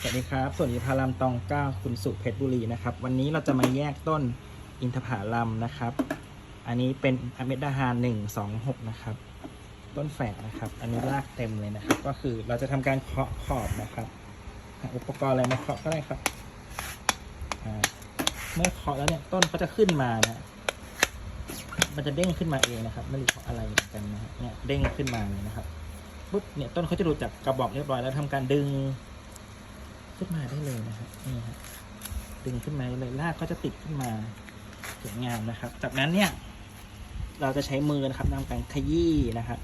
สวัสดีครับสวัสดีพารามตองเก้าคุณสุเพชรบุรีนะครับ วันนี้เราจะมาแยกต้นอินทผลัมนะครับ อันนี้เป็นอเมดาฮานหนึ่งสองหกนะครับ ต้นแฝดนะครับ อันนี้รากเต็มเลยนะครับ ก็คือเราจะทำการเคาะขอบนะครับอุปกรณ์อะไรมาเคาะก็ได้ครับเมื่อเคาะแล้วเนี่ยต้นก็จะขึ้นมานะมันจะเด้งขึ้นมาเองนะครับ ไม่รู้เพราะอะไรเหมือนกันนะฮะเนี่ยเด้งขึ้นมาเลยนะครับปุ๊บเนี่ยต้นเขาจะหลุดจากกระบอกเรียบร้อยแล้วทำการดึง ขึ้นมาได้เลยนะครับนี่ครับดึงขึ้นมาเลยรากก็จะติดขึ้นมาสวยงามนะครับ จากนั้นเนี่ย เราจะใช้มือนะครับทำการขยี้นะครับ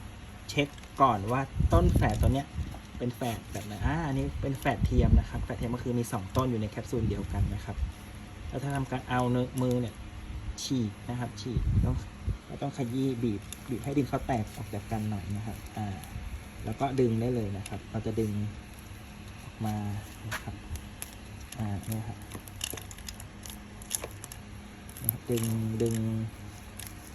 เช็คก่อนว่าต้นแฝดตัวเนี้ยเป็นแฝดแบบไหนอ่าอันนี้เป็นแฝดเทียมนะครับแฝดเทียมก็คือมีสองต้นอยู่ในแคปซูลเดียวกันนะครับแล้วถ้าทำการเอาเนื้อมือเนี่ยฉีกนะครับ ฉีกต้องเราต้องขยี้บีบบีบให้ดินเขาแตกออกจากกันหน่อยนะครับอ่าแล้วก็ดึงได้เลยนะครับ เราจะดึง มานะครับอ่าเนี่ยครับดึงดึง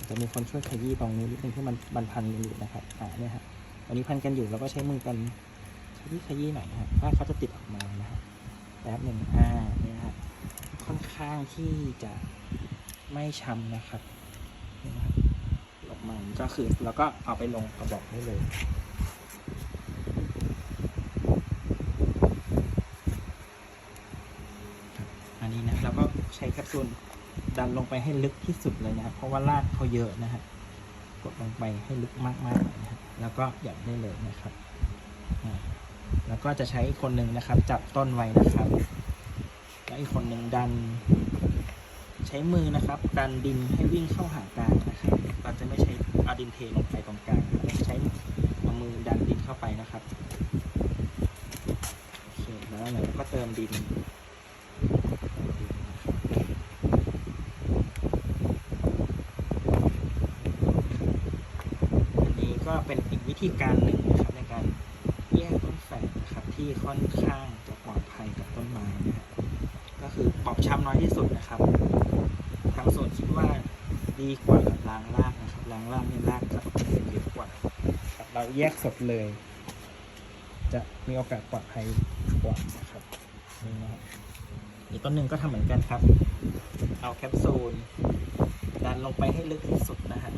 จะมีคนช่วยขยี้ตรงนี้นิดนึงที่มันบันพันกันอยู่นะครับอ่าเนี่ยฮะวันนี้พันกันอยู่เราก็ใช้มือกันขยี้ขยี้หน่อยนะครับถ้าเขาจะติดออกมานะครับแป๊บหนึ่งอ่าเนี่ยฮะค่อนข้างที่จะไม่ช้ำนะครับนี่นะครับออกมาก็คือเราก็เอาไปลงกระบอกได้เลย ใช้แคปซูลดันลงไปให้ลึกที่สุดเลยนะครับ เพราะว่ารากเขาเยอะนะฮะกดลงไปให้ลึกมากๆเลยนะฮะแล้วก็หย่อนได้เลยนะครับ แล้วก็จะใช้อีกคนหนึ่งนะครับ จับต้นไว้นะครับ แล้วอีกคนหนึ่งดัน ใช้มือนะครับ ดันดินให้วิ่งเข้าหากลางนะครับเราจะไม่ใช้อาดินเทลงไปตรงกลางเราจะใช้เอามือดันดินเข้าไปนะครับโอเคแล้วเราก็เติมดิน อันนี้ ก็เป็นอีกวิธีการหนึ่งนะครับในการแยกต้นแฝดนะครับที่ค่อนข้างจะปลอดภัยกับต้นไม้นะฮะก็คือบอบช้ำน้อยที่สุดนะครับทางส่วนคิดว่าดีกว่าล้างรากนะครับล้างรากเนี่ยรากจะเยอะกว่าครับเราแยกสดเลย จะมีโอกาสปลอดภัยกว่านะครับนี่นะครับอีกต้นหนึ่งก็ทำเหมือนกันครับ เอาแคปซูล ดันลงไปให้ลึกที่สุดนะฮะ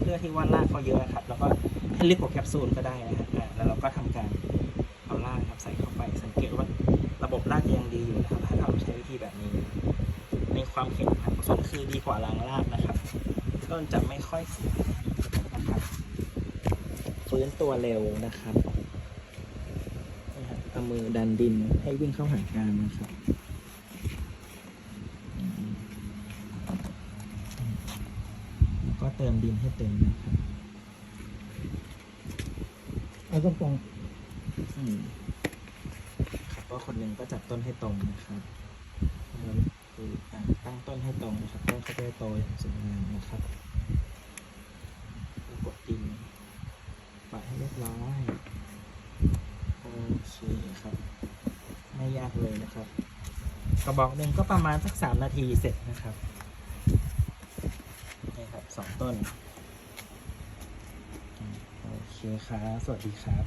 เพื่อที่ว่ารากเขาเยอะครับ แล้วก็ให้ลึกกว่าแคปซูลก็ได้นะฮะแล้วเราก็ทำการเอารากครับใส่เข้าไปสังเกตว่าระบบรากยังดีอยู่นะครับถ้าเราใช้วิธีแบบนี้ในความเห็นครับส่วนคือดีกว่าลางรากนะครับต้นจะไม่ค่อยเสียนะครับฟื้นตัวเร็วนะครับนี่ครับเอามือดันดินให้วิ่งเข้าหากันนะครับอืม แล้ว ก็เติมดินให้เต็มนะครับเอาตรงตรงอืมครับก็คนหนึ่งก็จับต้นให้ตรงนะครับแล้วคืออ่าตั้งต้นให้ตรงนะครับต้นเขาจะได้โตอย่างสวยงามนะครับแล้วกดดินปัดให้เรียบร้อยโอเคครับ ไม่ยากเลยนะครับ กระบอกหนึ่งก็ประมาณสักสามนาทีเสร็จนะครับ สองต้น โอเคครับ สวัสดีครับ